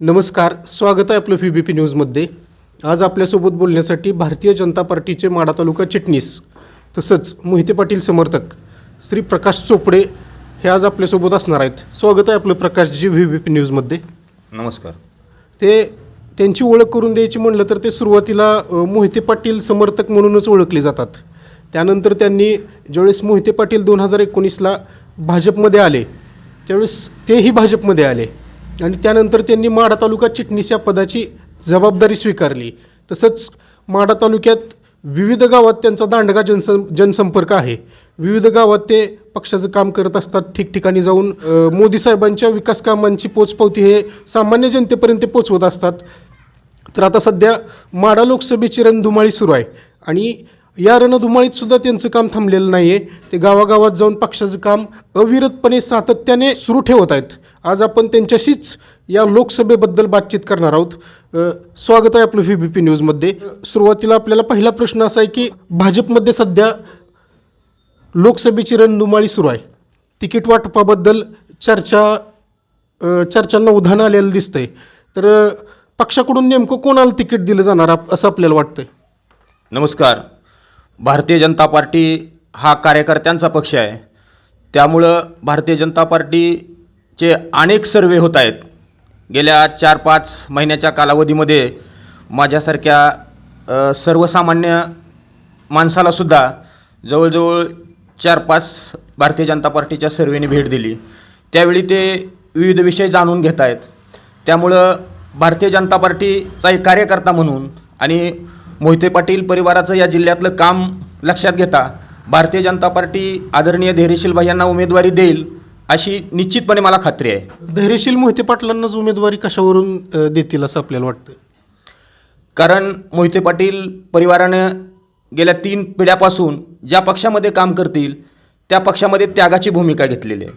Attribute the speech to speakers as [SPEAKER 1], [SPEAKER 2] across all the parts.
[SPEAKER 1] नमस्कार स्वागत आहे आपलं व्ही बी पी न्यूजमध्ये आज आपल्यासोबत बोलण्यासाठी भारतीय जनता पार्टीचे माडा तालुका चिटणीस तसंच मोहिते पाटील समर्थक श्री प्रकाश चोपडे हे आज आपल्यासोबत असणार आहेत. स्वागत आहे आपलं प्रकाशजी व्ही बी पी न्यूजमध्ये
[SPEAKER 2] नमस्कार.
[SPEAKER 1] ते त्यांची ओळख करून द्यायची म्हणलं तर ते सुरुवातीला मोहिते पाटील समर्थक म्हणूनच ओळखले जातात. त्यानंतर त्यांनी ज्यावेळेस मोहिते पाटील दोन हजार एकोणीसला भाजपमध्ये आले त्यावेळेस तेही भाजपमध्ये आले. आणि त्यानंतर त्यांनी माढा तालुका चिटणीस या पदाची जबाबदारी स्वीकारली. तसंच माढा तालुक्यात विविध गावात त्यांचा दांडगा जनसं जनसंपर्क आहे. विविध गावात ते पक्षाचं काम करत असतात ठिकठिकाणी जाऊन मोदी साहेबांच्या विकास कामांची पोचपावती हे सामान्य जनतेपर्यंत पोचवत असतात. तर आता सध्या माडा लोकसभेची रणधुमाळी सुरू आहे आणि या रणधुमाळीत सुद्धा त्यांचं काम थांबलेलं नाही आहे ते गावागावात जाऊन पक्षाचं काम अविरतपणे सातत्याने सुरू ठेवत आहेत. आज आपण त्यांच्याशीच या लोकसभेबद्दल बातचीत करणार आहोत. स्वागत आहे आपलं व्ही बी पी न्यूजमध्ये सुरुवातीला आपल्याला पहिला प्रश्न असा आहे की भाजपमध्ये सध्या लोकसभेची रणधुमाळी सुरू आहे. तिकीट वाटपाबद्दल चर्चा चर्चांना उधाण आलेलं दिसतंय. तर पक्षाकडून नेमकं कोणाला तिकीट दिलं जाणार असं आपल्याला वाटतंय?
[SPEAKER 2] नमस्कार. भारतीय जनता पार्टी हा कार्यकर्त्यांचा पक्ष आहे. त्यामुळं भारतीय जनता पार्टी चे अनेक सर्वे होत आहेत. गेल्या चार पाच महिन्याच्या कालावधीमध्ये माझ्यासारख्या सर्वसामान्य माणसालासुद्धा जवळजवळ चार पाच भारतीय जनता पार्टीच्या सर्वेने भेट दिली. त्यावेळी ते विविध विषय जाणून घेत आहेत. त्यामुळं भारतीय जनता पार्टीचा एक कार्यकर्ता म्हणून आणि मोहिते पाटील परिवाराचं या जिल्ह्यातलं काम लक्षात घेता भारतीय जनता पार्टी आदरणीय धैर्यशील भाई यांना उमेदवारी देईल अशी निश्चितपणे मला खात्री आहे.
[SPEAKER 1] धैर्यशील मोहिते पाटलांनाच उमेदवारी कशावरून अ, देतील असं आपल्याला वाटतं
[SPEAKER 2] कारण मोहिते पाटील परिवारानं गेल्या तीन पिढ्यापासून ज्या पक्षामध्ये काम करतील त्या पक्षामध्ये त्यागाची भूमिका घेतलेली आहे.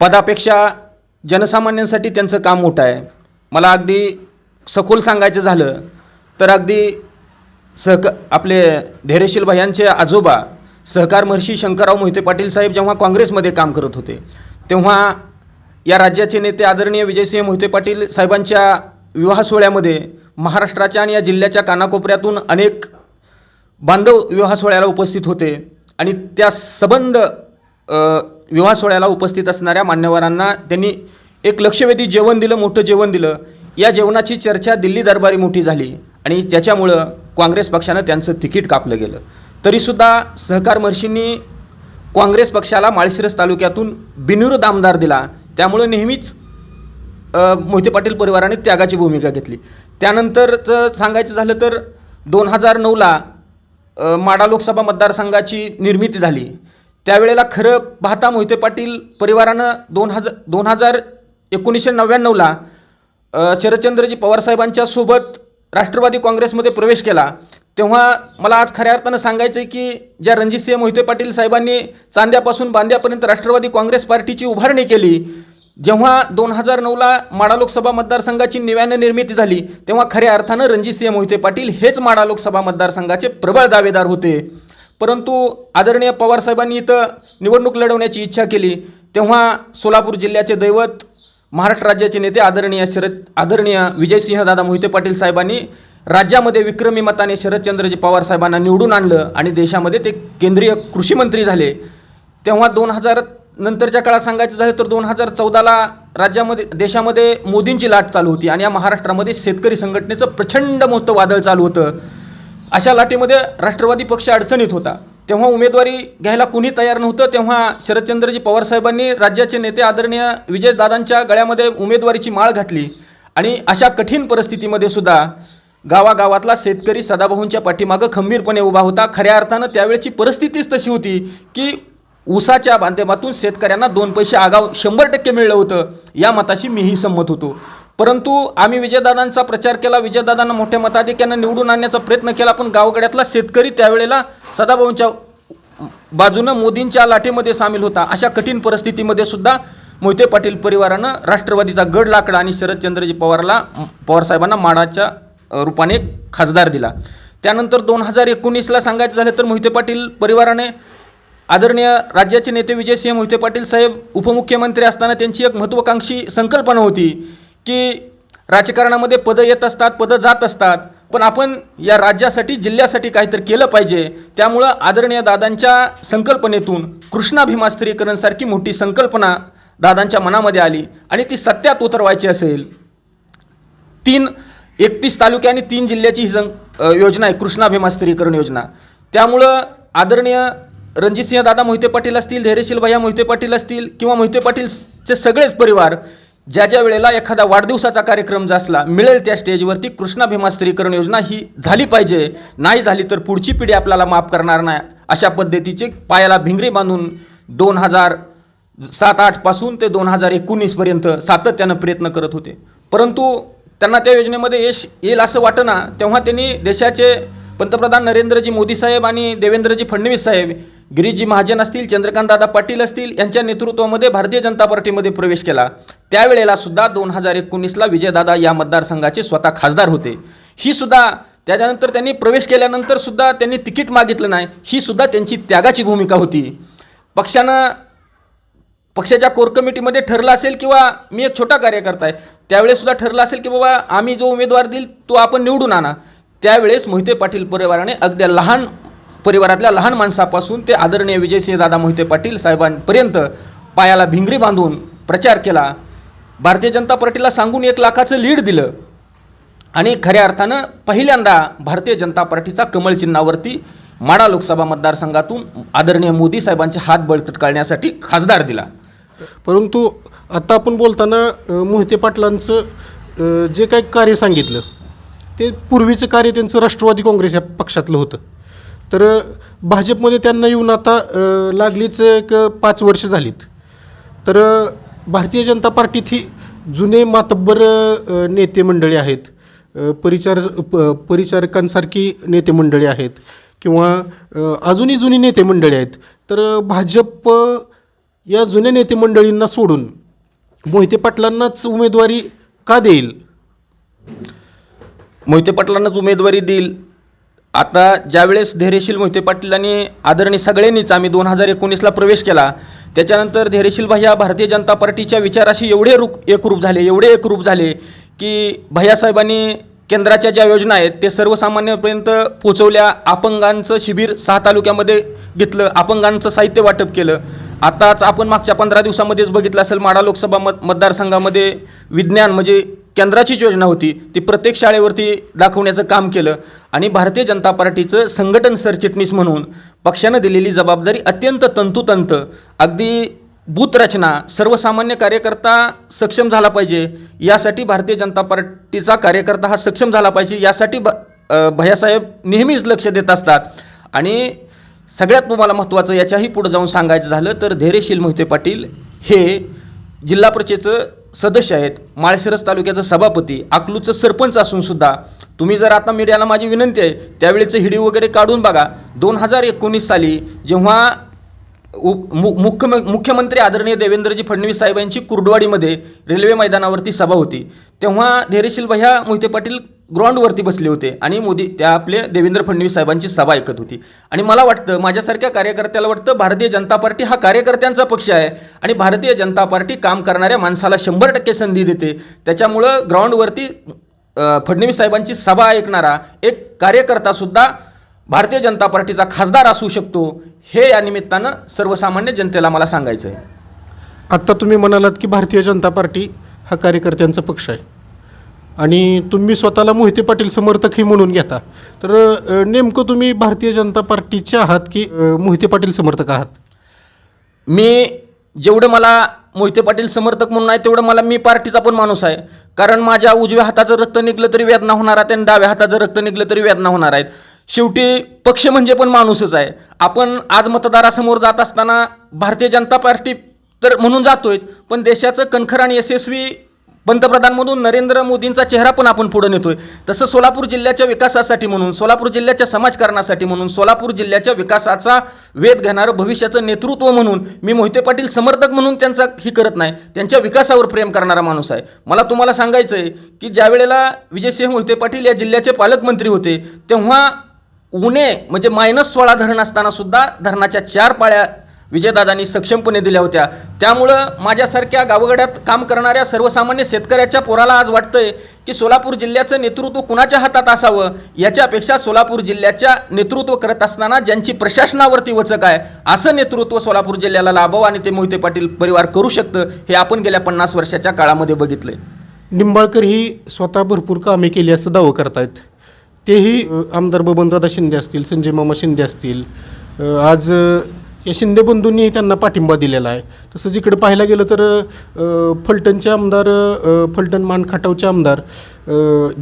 [SPEAKER 2] पदापेक्षा जनसामान्यांसाठी त्यांचं काम मोठं आहे. मला अगदी सखोल सांगायचं झालं तर अगदी सहक आपले धैर्यशील भयांचे आजोबा सहकार महर्षी शंकरराव मोहिते पाटील साहेब जेव्हा काँग्रेसमध्ये काम करत होते तेव्हा या राज्याचे नेते आदरणीय विजयसिंह मोहिते पाटील साहेबांच्या विवाह सोहळ्यामध्ये महाराष्ट्राच्या आणि या जिल्ह्याच्या कानाकोपऱ्यातून अनेक बांधव विवाह सोहळ्याला उपस्थित होते आणि त्या सबंध विवाह सोहळ्याला उपस्थित असणाऱ्या मान्यवरांना त्यांनी एक लक्षवेधी जेवण दिलं मोठं जेवण दिलं. या जेवणाची चर्चा दिल्ली दरबारी मोठी झाली आणि त्याच्यामुळं काँग्रेस पक्षानं त्यांचं तिकीट कापलं गेलं. तरीसुद्धा सहकार महर्षींनी काँग्रेस पक्षाला माळशिरस तालुक्यातून बिनविरोध आमदार दिला. त्यामुळं नेहमीच मोहिते पाटील परिवाराने त्यागाची भूमिका घेतली. त्यानंतरचं सांगायचं झालं तर दोन हजार नऊला माडा लोकसभा मतदारसंघाची निर्मिती झाली. त्यावेळेला खरं पाहता मोहिते पाटील परिवारानं दोन हजार दोन हजार एकोणीसशे नव्याण्णवला शरदचंद्रजी पवारसाहेबांच्या सोबत राष्ट्रवादी काँग्रेसमध्ये प्रवेश केला. तेव्हा मला आज खऱ्या अर्थानं सांगायचं आहे की ज्या रणजितसिंह मोहिते पाटील साहेबांनी चांद्यापासून बांद्यापर्यंत राष्ट्रवादी काँग्रेस पार्टीची उभारणी केली जेव्हा दोन हजार नऊला माडा लोकसभा मतदारसंघाची नव्यानं निर्मिती झाली तेव्हा खऱ्या अर्थानं रणजितसिंह मोहिते पाटील हेच माडा लोकसभा मतदारसंघाचे प्रबळ दावेदार होते. परंतु आदरणीय पवारसाहेबांनी इथं निवडणूक लढवण्याची इच्छा केली तेव्हा सोलापूर जिल्ह्याचे दैवत महाराष्ट्र राज्याचे नेते आदरणीय शरद आदरणीय विजयसिंह दादा मोहिते पाटील साहेबांनी राज्यामध्ये विक्रमी मताने शरदचंद्रजी पवार साहेबांना निवडून आणलं आणि देशामध्ये ते केंद्रीय कृषी मंत्री झाले. तेव्हा दोन हजार नंतरच्या काळात सांगायचं झालं तर दोन हजार चौदाला राज्यामध्ये देशामध्ये मोदींची लाट चालू होती आणि या महाराष्ट्रामध्ये शेतकरी संघटनेचं प्रचंड मोठं वादळ चालू होतं. अशा लाटेमध्ये राष्ट्रवादी पक्ष अडचणीत होता. तेव्हा उमेदवारी घ्यायला कुणी तयार नव्हतं. तेव्हा शरदचंद्रजी पवार साहेबांनी राज्याचे नेते आदरणीय विजयदादांच्या गळ्यामध्ये उमेदवारीची माळ घातली. आणि अशा कठीण परिस्थितीमध्ये सुद्धा गावागावातला शेतकरी सदाभाऊंच्या पाठीमागं खंबीरपणे उभा होता. खऱ्या अर्थानं त्यावेळची परिस्थितीच तशी होती की ऊसाच्या माध्यमातून शेतकऱ्यांना दोन पैसे आगाव शंभर टक्के मिळलं होतं या मताशी मीही संमत होतो. परंतु आम्ही विजयदादांचा प्रचार केला. विजयदादांना मोठ्या मताधिक्यानं निवडून आणण्याचा प्रयत्न केला पण गावगड्यातला शेतकरी त्यावेळेला सदाभाऊंच्या बाजूनं मोदींच्या लाटेमध्ये सामील होता. अशा कठीण परिस्थितीमध्ये सुद्धा मोहिते पाटील परिवारानं राष्ट्रवादीचा गड लाकडा आणि शरदचंद्रजी पवारला पवारसाहेबांना माडाच्या रूपाने खासदार दिला. त्यानंतर दोन हजार एकोणीसला सांगायचं झालं तर मोहिते पाटील परिवाराने आदरणीय राज्याचे नेते विजयसिंह मोहिते पाटील साहेब उपमुख्यमंत्री असताना त्यांची एक महत्त्वाकांक्षी संकल्पना होती की राजकारणामध्ये पदं येत असतात पदं जात असतात पण आपण या राज्यासाठी जिल्ह्यासाठी काहीतरी केलं पाहिजे. त्यामुळं आदरणीय दादांच्या संकल्पनेतून कृष्णाभिमास्त्रीकरणसारखी मोठी संकल्पना दादांच्या मनामध्ये आली आणि ती सत्यात उतरवायची असेल. तीन एकतीस तालुके आणि तीन जिल्ह्याची ही सं योजना आहे कृष्णा स्थिरीकरण योजना. त्यामुळं आदरणीय रणजितसिंह दादा मोहिते पाटील असतील धैर्यशील भैया मोहिते पाटील असतील किंवा मोहिते पाटीलचे सगळेच परिवार ज्या ज्या वेळेला एखादा वाढदिवसाचा कार्यक्रम जसला असला मिळेल त्या स्टेजवरती कृष्णाभिमा स्थिरीकरण योजना ही झाली पाहिजे. नाही झाली तर पुढची पिढी आपल्याला माफ करणार नाही अशा पद्धतीचे पायाला भिंगरी बांधून दोन हजार सात आठपासून ते दोन हजार एकोणीसपर्यंत सातत्यानं प्रयत्न करत होते. परंतु त्यांना त्या योजनेमध्ये यश येईल असं वाटना तेव्हा त्यांनी देशाचे पंतप्रधान नरेंद्रजी मोदी साहेब आणि देवेंद्रजी फडणवीस साहेब गिरीशजी महाजन असतील चंद्रकांतदादा पाटील असतील यांच्या नेतृत्वामध्ये भारतीय जनता पार्टीमध्ये प्रवेश केला. त्यावेळेला सुद्धा दोन हजार एकोणीसला विजयदादा या मतदारसंघाचे स्वतः खासदार होते. ही सुद्धा त्याच्यानंतर त्यांनी प्रवेश केल्यानंतर सुद्धा त्यांनी तिकीट मागितलं नाही ही सुद्धा त्यांची त्यागाची भूमिका होती. पक्षानं पक्षाच्या कोर कमिटीमध्ये ठरलं असेल किंवा मी एक छोटा कार्यकर्ता आहे त्यावेळेस सुद्धा ठरलं असेल की बाबा आम्ही जो उमेदवार देईल तो आपण निवडून आणा. त्यावेळेस मोहिते पाटील परिवाराने अगदी लहान परिवारातल्या लहान माणसापासून ते आदरणीय विजयसिंह दादा मोहिते पाटील साहेबांपर्यंत पायाला भिंगरी बांधून प्रचार केला. भारतीय जनता पार्टीला सांगून एक लाखाचं लीड दिलं. आणि खऱ्या अर्थानं पहिल्यांदा भारतीय जनता पार्टीचा कमळ चिन्हावरती माडा लोकसभा मतदारसंघातून आदरणीय मोदी साहेबांचे हात बळकट काढण्यासाठी खासदार दिला.
[SPEAKER 1] परंतु आत्ता आपण बोलताना मोहिते पाटलांचं जे काही कार्य सांगितलं ते पूर्वीचं कार्य त्यांचं राष्ट्रवादी काँग्रेस या पक्षातलं होतं. तर भाजपमध्ये त्यांना येऊन आता लागलीच एक पाच वर्ष झालीत. तर भारतीय जनता पार्टीत ही जुने मातब्बर नेते मंडळी आहेत. परिचार प परिचारकांसारखी नेते मंडळी आहेत किंवा अजूनही जुनी नेते मंडळी आहेत. तर भाजप या जुन्या नेते मंडळींना सोडून मोहिते पाटलांनाच उमेदवारी का देईल?
[SPEAKER 2] मोहिते पाटलांनाच उमेदवारी देईल. आता ज्यावेळेस धैर्यशील मोहिते पाटीलांनी आदरणीय सगळ्यांनीच आम्ही दोन हजार एकोणीसला प्रवेश केला त्याच्यानंतर धैर्यशील भैया भारतीय जनता पार्टीच्या विचाराशी एवढे रूप एकरूप झाले एवढे एकरूप झाले की भैयासाहेबांनी केंद्राच्या ज्या योजना आहेत ते सर्वसामान्यपर्यंत पोचवल्या अपंगांचं शिबिर सहा तालुक्यामध्ये घेतलं अपंगांचं साहित्य वाटप केलं. आताच आपण मागच्या पंधरा दिवसामध्येच बघितलं असेल माडा लोकसभा मत मतदारसंघामध्ये विज्ञान म्हणजे केंद्राचीच योजना होती. ती प्रत्येक शाळेवरती दाखवण्याचं काम केलं आणि भारतीय जनता पार्टीचं संघटन सरचिटणीस म्हणून पक्षानं दिलेली जबाबदारी अत्यंत तंतोतंत अगदी बूथ रचना सर्वसामान्य कार्यकर्ता सक्षम झाला पाहिजे यासाठी भारतीय जनता पार्टीचा कार्यकर्ता हा सक्षम झाला पाहिजे यासाठी भ भैयासाहेब नेहमीच लक्ष देत असतात. आणि सगळ्यात तुम्हाला महत्त्वाचं याच्याही पुढं जाऊन सांगायचं झालं तर धैर्यशील मोहिते पाटील हे जिल्हा परिषदेचं सदस्य आहेत. माळशिरस तालुक्याचं सभापती अकलूचं सरपंच असून सुद्धा तुम्ही जर आता मीडियाला माझी विनंती आहे त्यावेळेचं हिडी वगैरे काढून बघा. दोन हजार एकोणीस साली जेव्हा उ मु मुख्य मुख्यमंत्री आदरणीय देवेंद्रजी फडणवीस साहेबांची कुर्डवाडीमध्ये रेल्वे मैदानावरती सभा होती तेव्हा धैर्यशील भैया मोहिते पाटील ग्राउंडवरती बसले होते आणि मोदी त्या आपले देवेंद्र फडणवीस साहेबांची सभा ऐकत होती. आणि मला वाटतं माझ्यासारख्या कार्यकर्त्याला वाटतं भारतीय जनता पार्टी हा कार्यकर्त्यांचा पक्ष आहे आणि भारतीय जनता पार्टी काम करणाऱ्या माणसाला शंभर टक्के संधी देते. त्याच्यामुळं ग्राउंडवरती फडणवीस साहेबांची सभा ऐकणारा एक कार्यकर्तासुद्धा भारतीय जनता पार्टीचा खासदार असू शकतो हे या निमित्तानं सर्वसामान्य जनतेला मला सांगायचं आहे
[SPEAKER 1] आत्ता तुम्ही म्हणालात की भारतीय जनता पार्टी हा कार्यकर्त्यांचा पक्ष आहे. आणि तुम्ही स्वतःला मोहिते पाटील समर्थकही म्हणून घेता. तर अ, नेमकं तुम्ही भारतीय जनता पार्टीचे आहात की अ, मोहिते पाटील समर्थक आहात?
[SPEAKER 2] मी जेवढं मला मोहिते पाटील समर्थक म्हणून आहे तेवढं मला मी पार्टीचा पण माणूस आहे. कारण माझ्या उजव्या हाताचं रक्त निघलं तरी वेदना होणार आहे आणि डाव्या हाताचं रक्त निघलं तरी वेदना होणार आहेत. शेवटी पक्ष म्हणजे पण माणूसच आहे. आपण आज मतदारासमोर जात असताना भारतीय जनता पार्टी तर म्हणून जातोयच पण देशाचं कणखर आणि यशस्वी पंतप्रधान म्हणून नरेंद्र मोदींचा चेहरा पण आपण पुढे नेतोय. तसं सोलापूर जिल्ह्याच्या विकासासाठी म्हणून सोलापूर जिल्ह्याच्या समाजकारणासाठी म्हणून सोलापूर जिल्ह्याच्या विकासाचा वेध घेणारं भविष्याचं नेतृत्व म्हणून मी मोहिते पाटील समर्थक म्हणून त्यांचा ही करत नाही. त्यांच्या विकासावर प्रेम करणारा माणूस आहे. मला तुम्हाला सांगायचं आहे की ज्या वेळेला विजयसिंह मोहिते पाटील या जिल्ह्याचे पालकमंत्री होते तेव्हा उणे म्हणजे मायनस सोळा धरण असताना सुद्धा धरणाच्या चार पाळ्या विजयदादांनी सक्षमपणे दिल्या होत्या. त्यामुळं माझ्यासारख्या गावगड्यात काम करणाऱ्या सर्वसामान्य शेतकऱ्याच्या पोराला आज वाटतंय की सोलापूर जिल्ह्याचं नेतृत्व कुणाच्या हातात असावं? याच्यापेक्षा सोलापूर जिल्ह्याच्या नेतृत्व करत असताना ज्यांची प्रशासनावरती वचक आहे असं नेतृत्व सोलापूर जिल्ह्याला लाभावं आणि ते मोहिते पाटील परिवार करू शकतं हे आपण गेल्या पन्नास वर्षाच्या काळामध्ये बघितलंय.
[SPEAKER 1] निंबाळकर ही स्वतः भरपूर कामे केली असं दावं करतायत. तेही आमदार बबनदादा शिंदे असतील संजय मामा शिंदे असतील. आज या शिंदे बंधूंनी त्यांना पाठिंबा दिलेला आहे. तसंच इकडे पाहायला गेलं तर फलटणचे आमदार फलटण मानखाटावचे आमदार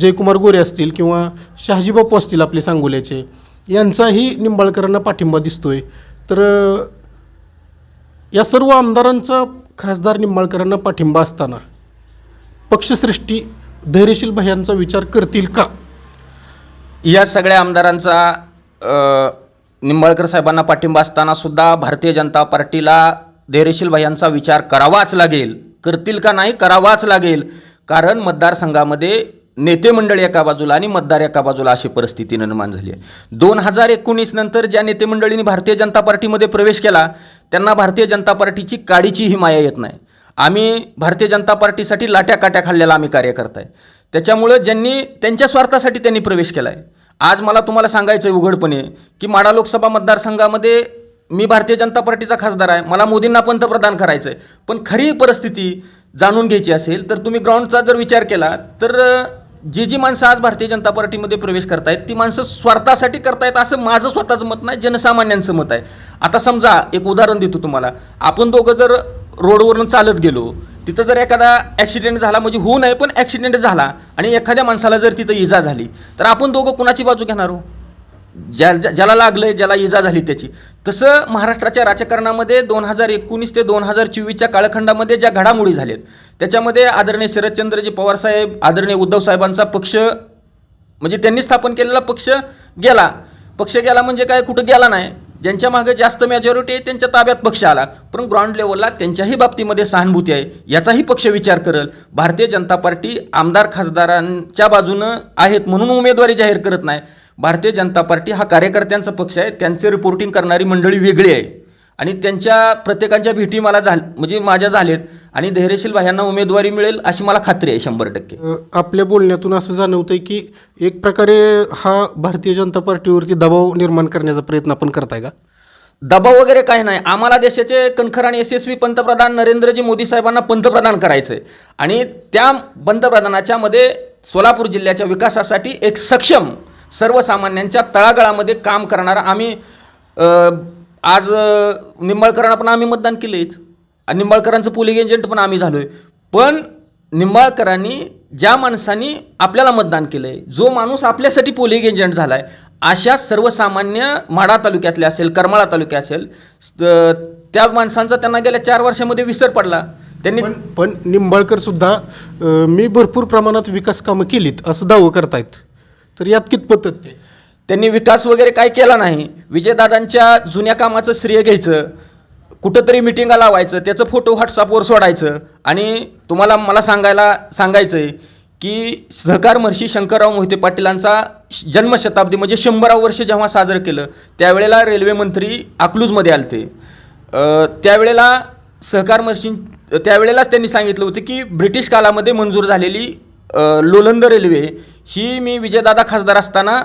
[SPEAKER 1] जयकुमार गोरे असतील किंवा शहाजी बापू असतील आपले सांगोल्याचे यांचाही निंबाळकरांना पाठिंबा दिसतोय. तर या सर्व आमदारांचा खासदार निंबाळकरांना पाठिंबा असताना पक्षश्रेष्ठी धैर्यशील भयांचा विचार करतील का?
[SPEAKER 2] या सगळ्या आमदारांचा निंबाळकर साहेबांना पाठिंबा असताना सुद्धा भारतीय जनता पार्टीला धैर्यशील भाईंचा विचार करावाच लागेल. करतील का नाही करावाच लागेल. कारण मतदारसंघामध्ये नेते मंडळ एका बाजूला आणि मतदार एका बाजूला अशी परिस्थिती निर्माण झाली आहे. दोन हजार एकोणीस नंतर ज्या नेते मंडळींनी भारतीय जनता पार्टीमध्ये प्रवेश केला त्यांना भारतीय जनता पार्टीची काडीचीही माया येत नाही. आम्ही भारतीय जनता पार्टीसाठी लाट्या काट्या खाल्लेला आम्ही कार्यकर्ता आहे. त्याच्यामुळं ज्यांनी त्यांच्या स्वार्थासाठी त्यांनी प्रवेश केला आहे आज मला तुम्हाला सांगायचं आहे उघडपणे की माडा लोकसभा मतदारसंघामध्ये मी भारतीय जनता पार्टीचा खासदार आहे. मला मोदींना पंतप्रधान करायचं आहे पण खरी परिस्थिती जाणून घ्यायची असेल तर तुम्ही ग्राउंडचा जर विचार केला तर जी जी माणसं आज भारतीय जनता पार्टीमध्ये प्रवेश करतायत ती माणसं स्वार्थासाठी करतायत असं माझं स्वतःचं मत नाही जनसामान्यांचं मत आहे. आता समजा एक उदाहरण देतो तुम्हाला. आपण दोघं जर रोडवरून चालत गेलो. तिथं जर एखादा ॲक्सिडेंट झाला म्हणजे होऊ नये पण ॲक्सिडेंट झाला आणि एखाद्या माणसाला जर तिथं इजा झाली तर आपण दोघं कुणाची बाजू घेणार हो? ज्या ज्या- ज्याला आहे ज्याला इजा झाली त्याची. तसं महाराष्ट्राच्या राजकारणामध्ये दोन हजार एकोणीस ते दोन हजार चोवीसच्या कालखंडामध्ये ज्या घडामोडी झाल्यात त्याच्यामध्ये आदरणीय शरदचंद्रजी पवारसाहेब आदरणीय उद्धव साहेबांचा पक्ष म्हणजे त्यांनी स्थापन केलेला पक्ष गेला. पक्ष गेला म्हणजे काय? कुठं गेला नाही. ज्यांच्या मागे जास्त मेजॉरिटी आहे त्यांच्या ताब्यात पक्ष आला. पण ग्राउंड लेवलला त्यांच्याही बाबतीमध्ये सहानुभूती आहे याचाही पक्ष विचार करेल. भारतीय जनता पार्टी आमदार खासदारांच्या बाजूनं आहेत म्हणून उमेदवारी जाहीर करत नाही. भारतीय जनता पार्टी हा कार्यकर्त्यांचा पक्ष आहे त्यांचे रिपोर्टिंग करणारी मंडळी वेगळी आहे. आणि त्यांच्या प्रत्येकांच्या भेटी मला झाल म्हणजे माझ्या झालेत. आणि धैर्यशील भायांना उमेदवारी मिळेल अशी मला खात्री आहे शंभर टक्के.
[SPEAKER 1] आपल्या बोलण्यातून असं जाणवतंय की एक प्रकारे हा भारतीय जनता पार्टीवरती दबाव निर्माण करण्याचा प्रयत्न आपण करताय का?
[SPEAKER 2] दबाव वगैरे काही नाही. आम्हाला देशाचे कणखर आणि यशस्वी पंतप्रधान नरेंद्रजी मोदी साहेबांना पंतप्रधान करायचं आहे आणि त्या पंतप्रधानाच्या मध्ये सोलापूर जिल्ह्याच्या विकासासाठी एक सक्षम सर्वसामान्यांच्या तळागाळामध्ये काम करणारा आम्ही आज निंबाळकरांना पण आम्ही मतदान केलंच आणि निंबाळकरांचं पोलिंग एजंट पण आम्ही झालोय. पण निंबाळकरांनी ज्या माणसांनी आपल्याला मतदान केलं आहे जो माणूस आपल्यासाठी पोलिंग एजंट झाला आहे अशा सर्वसामान्य माढा तालुक्यातले असेल करमाळा तालुक्या असेल त्या माणसांचा त्यांना गेल्या चार वर्षामध्ये विसर पडला. त्यांनी
[SPEAKER 1] पण निंबाळकर सुद्धा मी भरपूर प्रमाणात विकास कामं केलीत असं दावं करतायत. तर यात कितपत ते?
[SPEAKER 2] त्यांनी विकास वगैरे काय केला नाही. विजयदादांच्या जुन्या कामाचं श्रेय घ्यायचं कुठंतरी मिटिंगा लावायचं त्याचं फोटो व्हॉट्सअपवर सोडायचं आणि तुम्हाला मला सांगायला सांगायचं आहे की सहकार महर्षी शंकरराव मोहिते पाटीलांचा श- जन्मशताब्दी म्हणजे शंभराव वर्ष जेव्हा साजरं केलं त्यावेळेला रेल्वे मंत्री अकलूजमध्ये आलते. अ, त्यावेळेला सहकार महर्षी त्यावेळेलाच त्यांनी सांगितलं होतं की ब्रिटिश कालामध्ये मंजूर झालेली लोलंद रेल्वे ही मी विजयदादा खासदार असताना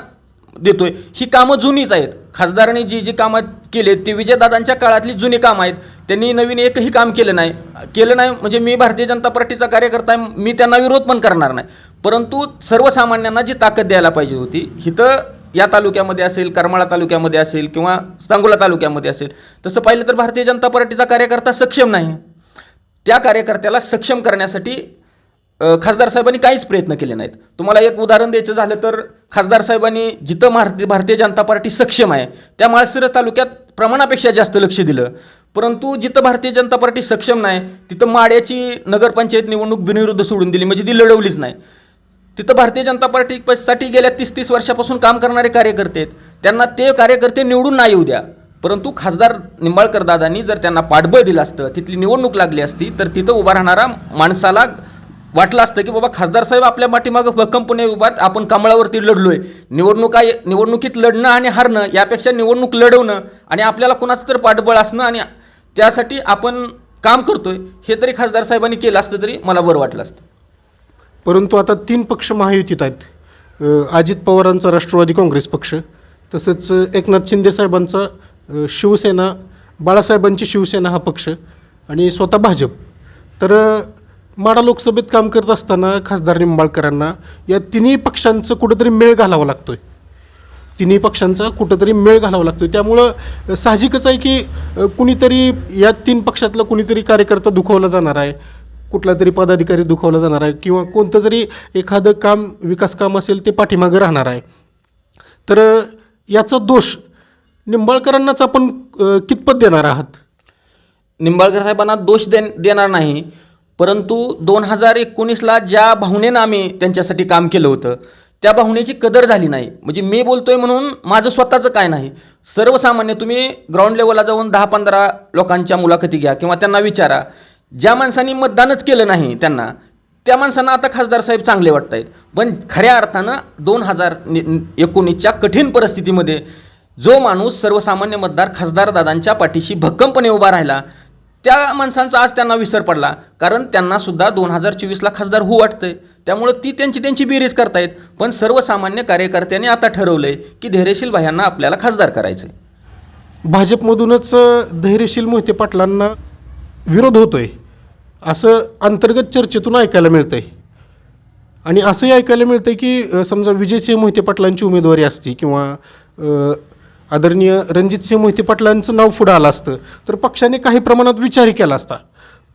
[SPEAKER 2] देतोय. ही कामं जुनीच आहेत. खासदारांनी जी जी कामं केली ती विजयदादांच्या काळातली जुनी कामं आहेत. त्यांनी नवीन एकही काम केलं नाही. केलं नाही म्हणजे मी भारतीय जनता पार्टीचा कार्यकर्ता आहे मी त्यांना विरोध पण करणार नाही. परंतु सर्वसामान्यांना जी ताकद द्यायला पाहिजे होती हिथं या तालुक्यामध्ये असेल करमाळा तालुक्यामध्ये असेल किंवा सांगोला तालुक्यामध्ये असेल तसं पाहिलं तर भारतीय जनता पार्टीचा कार्यकर्ता सक्षम नाही. त्या कार्यकर्त्याला सक्षम करण्यासाठी खासदार साहेबांनी काहीच प्रयत्न केले नाहीत. तुम्हाला एक उदाहरण द्यायचं झालं तर खासदार साहेबांनी जिथं भारती भारतीय जनता पार्टी सक्षम आहे त्या माळशिरस तालुक्यात प्रमाणापेक्षा जास्त लक्ष दिलं. परंतु जिथं भारतीय जनता पार्टी सक्षम नाही तिथं माड्याची नगरपंचायत निवडणूक बिनविरुद्ध सोडून दिली म्हणजे ती लढवलीच नाही. तिथं भारतीय जनता पार्टीसाठी गेल्या तीस तीस वर्षापासून काम करणारे कार्यकर्ते आहेत. त्यांना ते कार्यकर्ते निवडून नाही येऊ द्या. परंतु खासदार निंबाळकर दादांनी जर त्यांना पाठबळ दिलं असतं तिथली निवडणूक लागली असती तर तिथं उभा राहणारा माणसाला वाटलं असतं की बाबा खासदार साहेब आपल्या पाठीमागं भक्कमपणे उभात आपण कमळावरती लढलोय. निवडणुका निवडणुकीत लढणं आणि हारणं यापेक्षा निवडणूक लढवणं आणि आपल्याला कोणाचं तर पाठबळ असणं आणि त्यासाठी आपण काम करतोय हे तरी खासदार साहेबांनी केलं असतं तरी मला बरं वाटलं असतं.
[SPEAKER 1] परंतु आता तीन पक्ष महायुतीत आहेत. अजित पवारांचा राष्ट्रवादी काँग्रेस पक्ष तसंच एकनाथ शिंदे साहेबांचा शिवसेना बाळासाहेबांची शिवसेना हा पक्ष आणि स्वतः भाजप. तर माडा लोकसभेत काम करत असताना खासदार निंबाळकरांना या तिन्ही पक्षांचं कुठंतरी मेळ घालावा लागतो आहे तिन्ही पक्षांचा कुठंतरी मेळ घालावा लागतो आहे त्यामुळं साहजिकच आहे की कुणीतरी या तीन पक्षातला कुणीतरी कार्यकर्ता दुखवला जाणार आहे कुठला तरी पदाधिकारी दुखवला जाणार आहे किंवा कोणतं जरी एखादं काम विकास काम असेल ते पाठीमागं राहणार आहे. तर याचा दोष निंबाळकरांनाच आपण कितपत देणार आहात?
[SPEAKER 2] निंबाळकर साहेबांना दोष दे देणार नाही. परंतु दोन हजार एकोणीसला ज्या भावनेनं आम्ही त्यांच्यासाठी काम केलं होतं त्या भावनेची कदर झाली नाही. म्हणजे मी बोलतोय म्हणून माझं स्वतःचं काय नाही. सर्वसामान्य तुम्ही ग्राउंड लेवलला जाऊन दहा पंधरा लोकांच्या मुलाखती घ्या किंवा त्यांना विचारा. ज्या माणसांनी मतदानच केलं नाही त्यांना त्या माणसांना आता खासदार साहेब चांगले वाटत आहेत पण खऱ्या अर्थानं दोन हजार एकोणीसच्या कठीण परिस्थितीमध्ये जो माणूस सर्वसामान्य मतदार खासदार दादांच्या पाठीशी भक्कमपणे उभा राहिला त्या माणसांचा आज त्यांना विसर पडला. कारण त्यांनासुद्धा दोन हजार चोवीसला खासदार होऊ वाटतंय. त्यामुळं ती त्यांची त्यांची बेरीज करतायत. पण सर्वसामान्य कार्यकर्त्यांनी आता ठरवलंय की धैर्यशील भायांना आपल्याला खासदार करायचं
[SPEAKER 1] भाजपमधूनच धैर्यशील मोहिते पाटलांना विरोध होतोय. असं अंतर्गत चर्चेतून ऐकायला मिळतंय. आणि असंही ऐकायला मिळतंय की समजा विजयसिंह मोहिते पाटलांची उमेदवारी असती किंवा आदरणीय रणजितसिंह मोहिते पाटलांचं नाव पुढं आलं असतं. तर पक्षाने काही प्रमाणात विचारही केला असता.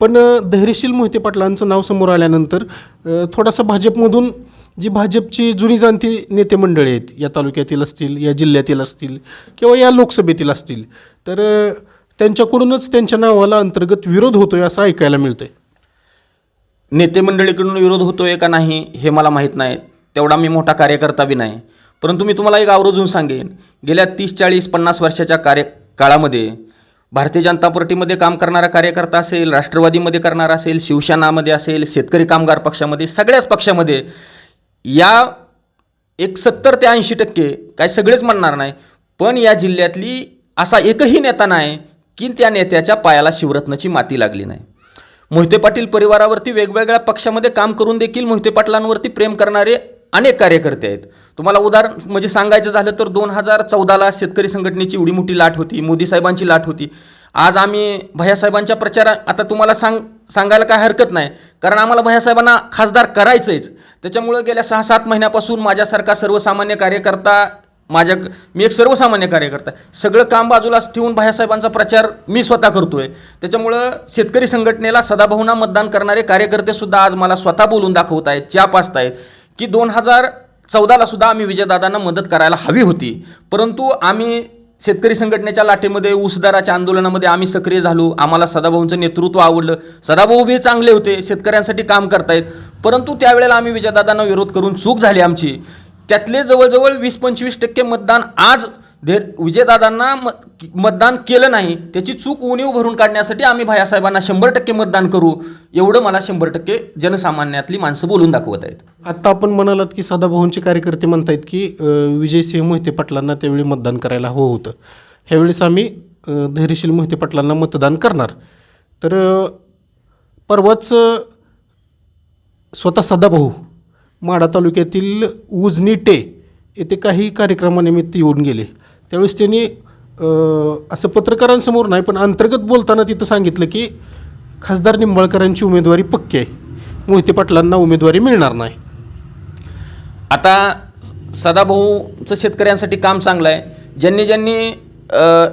[SPEAKER 1] पण धैर्यशील मोहिते पाटलांचं नाव समोर आल्यानंतर थोडासा भाजपमधून जी भाजपची जुनी जाणती नेते मंडळी आहेत या तालुक्यातील असतील या जिल्ह्यातील असतील किंवा या लोकसभेतील असतील तर त्यांच्याकडूनच त्यांच्या नावाला अंतर्गत विरोध होतोय असं ऐकायला मिळतंय.
[SPEAKER 2] नेते मंडळीकडून विरोध होतोय का नाही हे मला माहीत नाही. तेवढा मी मोठा कार्यकर्ता बी नाही. परंतु मी तुम्हाला एक आवर्जून सांगेन. गेल्या तीस चाळीस पन्नास वर्षाच्या कार्य काळामध्ये भारतीय जनता पार्टीमध्ये काम करणारा कार्यकर्ता असेल राष्ट्रवादीमध्ये करणारा असेल शिवसेनामध्ये असेल शेतकरी कामगार पक्षामध्ये सगळ्याच पक्षामध्ये या एक सत्तर ते ऐंशी टक्के काय सगळेच म्हणणार नाही. पण या जिल्ह्यातली असा एकही नेता नाही की त्या नेत्याच्या पायाला शिवरत्नाची माती लागली नाही. मोहिते पाटील परिवारावरती वेगवेगळ्या पक्षामध्ये काम करून देखील मोहिते पाटलांवरती प्रेम करणारे अनेक कार्यकर्ते आहेत. तुम्हाला उदाहरण म्हणजे सांगायचं झालं तर दोन हजार चौदाला शेतकरी संघटनेची एवढी मोठी लाट होती मोदी साहेबांची लाट होती. आज आम्ही भैयासाहेबांच्या प्रचार आता तुम्हाला सांग सांगायला काय हरकत नाही कारण आम्हाला भैयासाहेबांना खासदार करायचंच त्याच्यामुळं गेल्या सहा सात महिन्यापासून माझ्यासारखा सर्वसामान्य कार्यकर्ता माझ्या मी एक सर्वसामान्य कार्यकर्ता आहे. सगळं काम बाजूला ठेवून भायासाहेबांचा प्रचार मी स्वतः करतोय. त्याच्यामुळं शेतकरी संघटनेला सदाभावना मतदान करणारे कार्यकर्तेसुद्धा आज मला स्वतः बोलून दाखवत आहेत चहा पाचत आहेत की दोन हजार चौदाला सुद्धा आम्ही विजयदादांना मदत करायला हवी होती. परंतु आम्ही शेतकरी संघटनेच्या लाटेमध्ये ऊसदाराच्या आंदोलनामध्ये आम्ही सक्रिय झालो. आम्हाला सदाभाऊंचं नेतृत्व आवडलं. सदाभाऊ बी चांगले होते शेतकऱ्यांसाठी काम करतायत. परंतु त्यावेळेला आम्ही विजयदादांना विरोध करून चूक झाली आमची. त्यातले जवळजवळ वीस पंचवीस टक्के मतदान आज धे विजयदादांना मत मतदान केलं नाही त्याची चूक उणीव भरून काढण्यासाठी आम्ही भायासाहेबांना शंभर टक्के मतदान करू एवढं मला शंभर टक्के जनसामान्यातली माणसं बोलून दाखवत आहेत.
[SPEAKER 1] आत्ता आपण म्हणालात की सदाभाऊंचे कार्यकर्ते म्हणतायत की विजयसिंह मोहिते पाटलांना त्यावेळी मतदान करायला हवं होतं. ह्यावेळेस आम्ही धैर्यशील मोहिते पाटलांना मतदान करणार. तर परवाच स्वतः सदाभाऊ माडा तालुक्यातील उजनी टे येथे काही कार्यक्रमानिमित्त येऊन गेले. त्यावेळेस त्यांनी असं पत्रकारांसमोर नाही पण अंतर्गत बोलताना तिथं सांगितलं की खासदार निंबाळकरांची उमेदवारी पक्की आहे. मोहिते पाटलांना उमेदवारी मिळणार नाही.
[SPEAKER 2] आता सदाभाऊचं शेतकऱ्यांसाठी काम चांगलं आहे. ज्यांनी ज्यांनी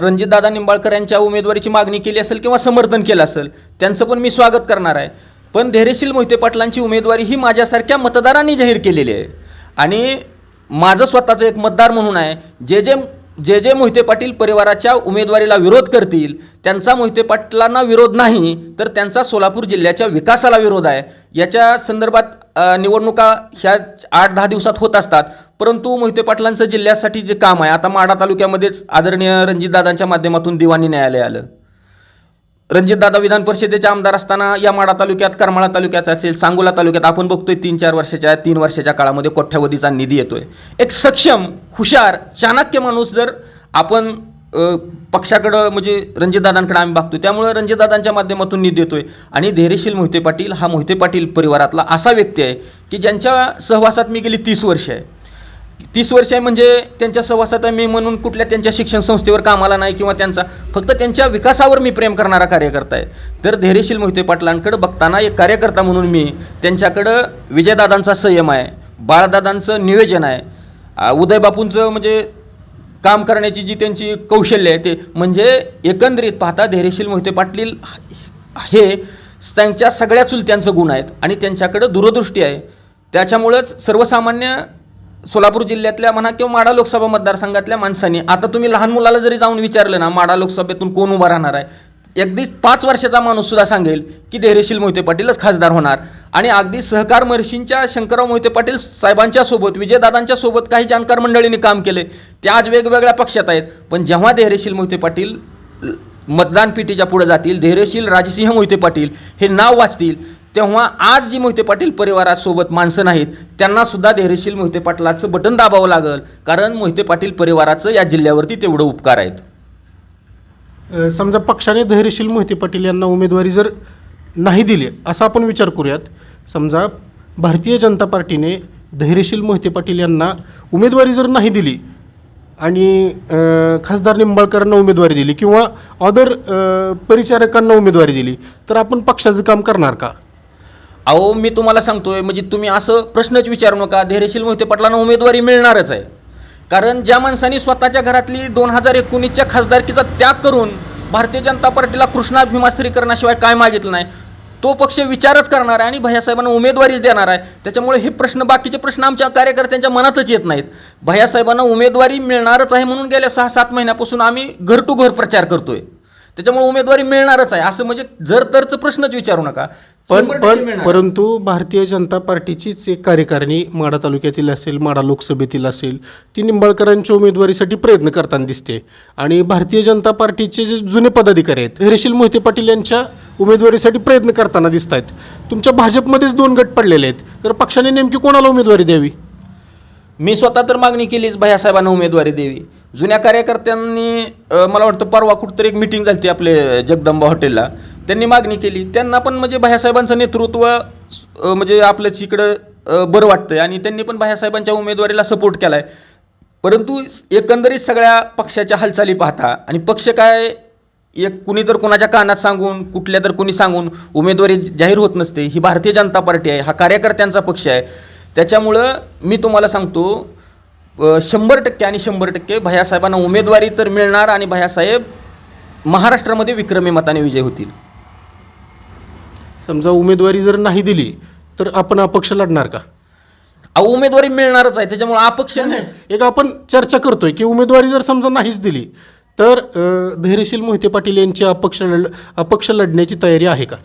[SPEAKER 2] रणजितदादा निंबाळकर यांच्या उमेदवारीची मागणी केली असेल किंवा समर्थन केलं असेल त्यांचं पण मी स्वागत करणार आहे. पण धैर्यशील मोहिते पाटलांची उमेदवारी ही माझ्यासारख्या मतदारांनी जाहीर केलेली आहे. आणि माझं स्वतःचं एक मतदार म्हणून आहे. जे जे जे जे मोहिते पाटील परिवाराच्या उमेदवारीला विरोध करतील त्यांचा मोहिते पाटलांना विरोध नाही तर त्यांचा सोलापूर जिल्ह्याच्या विकासाला विरोध आहे. याच्या संदर्भात निवडणुका ह्या आठ दहा दिवसात होत असतात. परंतु मोहिते पाटलांचं जिल्ह्यासाठी जे काम आहे आता माढा तालुक्यामध्येच आदरणीय रणजितदादांच्या माध्यमातून दिवाणी न्यायालय आलं. रणजितदादा विधान परिषदेचे आमदार असताना या माडा तालुक्यात करमाळा तालुक्यात असेल सांगोला तालुक्यात आपण बघतोय तीन चार वर्षाच्या तीन वर्षाच्या काळामध्ये कोट्यावधीचा निधी येतोय. एक सक्षम हुशार चाणक्य माणूस जर आपण पक्षाकडं म्हणजे रणजितदादांकडे आम्ही बघतो त्यामुळं रणजितदादांच्या माध्यमातून निधी देतोय आणि धैर्यशील मोहिते पाटील हा मोहिते पाटील परिवारातला असा व्यक्ती आहे की ज्यांच्या सहवासात मी गेली तीस वर्ष आहे. तीस वर्ष आहे म्हणजे त्यांच्या सहवासात मी म्हणून कुठल्या त्यांच्या शिक्षण संस्थेवर कामाला नाही किंवा त्यांचा फक्त त्यांच्या विकासावर मी प्रेम करणारा कार्यकर्ता आहे. तर धैर्यशील मोहिते पाटलांकडे बघताना एक कार्यकर्ता म्हणून मी त्यांच्याकडं विजयदादांचा संयम आहे बाळदादांचं नियोजन आहे. उदयबापूंचं म्हणजे काम करण्याची जी त्यांची कौशल्य आहे ते म्हणजे एकंदरीत पाहता धैर्यशील मोहिते पाटील हे त्यांच्या सगळ्या चुलत्यांचं गुण आहेत आणि त्यांच्याकडं दूरदृष्टी आहे. त्याच्यामुळंच सर्वसामान्य सोलापूर जिल्ह्यातल्या म्हणा किंवा माडा लोकसभा मतदारसंघातल्या माणसांनी आता तुम्ही लहान मुलाला जरी जाऊन विचारलं ना माडा लोकसभेतून कोण उभा राहणार आहे? अगदी पाच वर्षाचा माणूस सुद्धा सांगेल की धैर्यशील मोहिते पाटीलच खासदार होणार. आणि अगदी सहकार महर्षींच्या शंकरराव मोहिते पाटील साहेबांच्या सोबत विजयदादांच्या सोबत काही जाणकार मंडळींनी काम केले ते आज वेगवेगळ्या पक्षात आहेत. पण जेव्हा धैर्यशील मोहिते पाटील मतदान पेटीच्या पुढे जातील धैर्यशील राजसिंह मोहिते पाटील हे नाव वाचतील तेव्हा आज जी मोहिते पाटील परिवारासोबत माणसं नाहीत त्यांनासुद्धा धैर्यशील मोहिते पाटलाचं बटन दाबावं लागल. कारण मोहिते पाटील परिवाराचं या जिल्ह्यावरती तेवढं उपकार आहेत.
[SPEAKER 1] समजा पक्षाने धैर्यशील मोहिते पाटील यांना उमेदवारी जर नाही दिली असा आपण विचार करूयात. समजा भारतीय जनता पार्टीने धैर्यशील मोहिते पाटील यांना उमेदवारी जर नाही दिली आणि खासदार निंबाळकरांना उमेदवारी दिली किंवा अदर परिचारकांना उमेदवारी दिली तर आपण पक्षाचं काम करणार का?
[SPEAKER 2] अहो मी तुम्हाला सांगतोय म्हणजे तुम्ही असं प्रश्नच विचारू नका. धैर्यशील मोहिते पाटलांना उमेदवारी मिळणारच आहे. कारण ज्या माणसांनी स्वतःच्या घरातली दोन हजार एकोणीसच्या खासदारकीचा त्याग करून भारतीय जनता पार्टीला कृष्णा भीमास्त्रीकरणाशिवाय काय मागितलं नाही तो पक्ष विचारच करणार आहे आणि भैयासाहेबांना उमेदवारीच देणार आहे. त्याच्यामुळे हे प्रश्न बाकीचे प्रश्न आमच्या कार्यकर्त्यांच्या मनातच येत नाहीत. भैयासाहेबांना उमेदवारी मिळणारच आहे म्हणून गेल्या सहा सात महिन्यापासून आम्ही घर टू घर प्रचार करतोय. त्याच्यामुळे उमेदवारी मिळणारच आहे. असं म्हणजे जर तरचं प्रश्नच विचारू नका.
[SPEAKER 1] पण
[SPEAKER 2] शंभर टक्के
[SPEAKER 1] पण
[SPEAKER 2] मिळणार.
[SPEAKER 1] परंतु भारतीय जनता पार्टीचीच एक कार्यकारिणी माडा तालुक्यातील असेल माडा लोकसभेतील असेल ती निंबाळकरांच्या उमेदवारीसाठी प्रयत्न करताना दिसते. आणि भारतीय जनता पार्टीचे जे जुने पदाधिकारी आहेत धैर्यशील मोहिते पाटील यांच्या उमेदवारीसाठी प्रयत्न करताना दिसत आहेत तुमच्या भाजपमध्येच दोन गट पडलेले आहेत तर पक्षाने नेमकी कोणाला उमेदवारी द्यावी?
[SPEAKER 2] मी स्वतः तर मागणी केलीच भैयासाहेबांना उमेदवारी द्यावी. जुन्या कार्यकर्त्यांनी मला वाटतं परवा कुठंतरी एक मिटिंग झाली आपले जगदंबा हॉटेलला. त्यांनी मागणी केली. त्यांना पण म्हणजे भैयासाहेबांचं नेतृत्व म्हणजे आपल्याच इकडं बरं वाटतंय आणि त्यांनी पण भैयासाहेबांच्या उमेदवारीला सपोर्ट केला आहे परंतु एकंदरीत सगळ्या पक्षाच्या हालचाली पाहता आणि पक्ष काय एक कुणी तर कोणाच्या कानात सांगून कुठल्या तर कुणी सांगून उमेदवारी जाहीर होत नसते ही भारतीय जनता पार्टी आहे हा कार्यकर्त्यांचा पक्ष आहे. त्याच्यामुळं मी तुम्हाला सांगतो शंभर टक्के आणि शंभर टक्के भैयासाहेबांना उमेदवारी तर मिळणार आणि भैयासाहेब महाराष्ट्रामध्ये विक्रमी मताने विजय होतील.
[SPEAKER 1] समजा उमेदवारी जर नाही दिली तर आपण अपक्ष लढणार का?
[SPEAKER 2] अहो उमेदवारी मिळणारच आहे त्याच्यामुळे अपक्ष नाही
[SPEAKER 1] एक आपण चर्चा करतोय की उमेदवारी जर समजा नाहीच दिली तर अ, धैर्यशील मोहिते पाटील यांची अपक्ष लढ अपक्ष लढण्याची तयारी आहे का?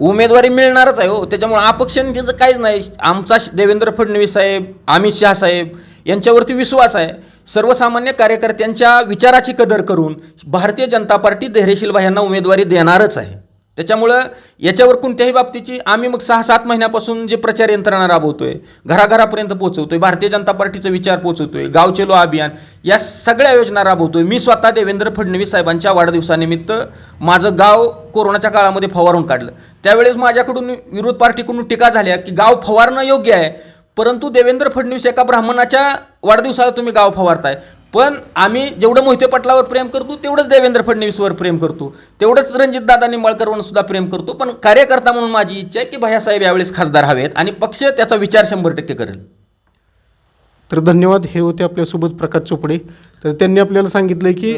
[SPEAKER 2] उमेदवारी मिळणारच आहे हो. त्याच्यामुळे अपक्षाने काहीच नाही. आमचा देवेंद्र फडणवीस साहेब अमित शहा साहेब यांच्यावरती विश्वास आहे. सर्वसामान्य कार्यकर्त्यांच्या विचाराची कदर करून भारतीय जनता पार्टी धैर्यशील यांना उमेदवारी देणारच आहे. त्याच्यामुळं याच्यावर कोणत्याही बाबतीची आम्ही मग सहा सात महिन्यापासून जे प्रचार यंत्रणा राबवतोय घराघरापर्यंत पोहोचवतोय भारतीय जनता पार्टीचा विचार पोहोचवतोय गाव चलो अभियान या सगळ्या योजना राबवतोय. मी स्वतः देवेंद्र फडणवीस साहेबांच्या वाढदिवसानिमित्त माझं गाव कोरोनाच्या काळामध्ये फवारून काढलं. त्यावेळेस माझ्याकडून विरोध पार्टीकडून टीका झाल्या की गाव फवारणं योग्य आहे परंतु देवेंद्र फडणवीस एका ब्राह्मणाच्या वाढदिवसाला तुम्ही गाव फवारताय. पण आम्ही जेवढं मोहिते पाटलावर प्रेम करतो तेवढंच देवेंद्र फडणवीसवर प्रेम करतो. तेवढंच रणजितदादा निंबाळकरवर सुद्धा प्रेम करतो. पण कार्यकर्ता म्हणून माझी इच्छा आहे की भैयासाहेब यावेळेस खासदार हवेत आणि पक्ष त्याचा विचार शंभर टक्के करेल.
[SPEAKER 1] तर धन्यवाद. हे होते आपल्यासोबत प्रकाश चोपडे. तर त्यांनी आपल्याला सांगितलं की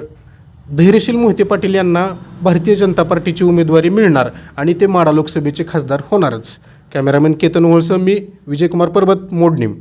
[SPEAKER 1] धैर्यशील मोहिते पाटील यांना भारतीय जनता पार्टीची उमेदवारी मिळणार आणि ते माडा लोकसभेचे खासदार होणारच. कॅमेरामॅन केतन वळसं मी विजयकुमार पर्वत मोडणीम.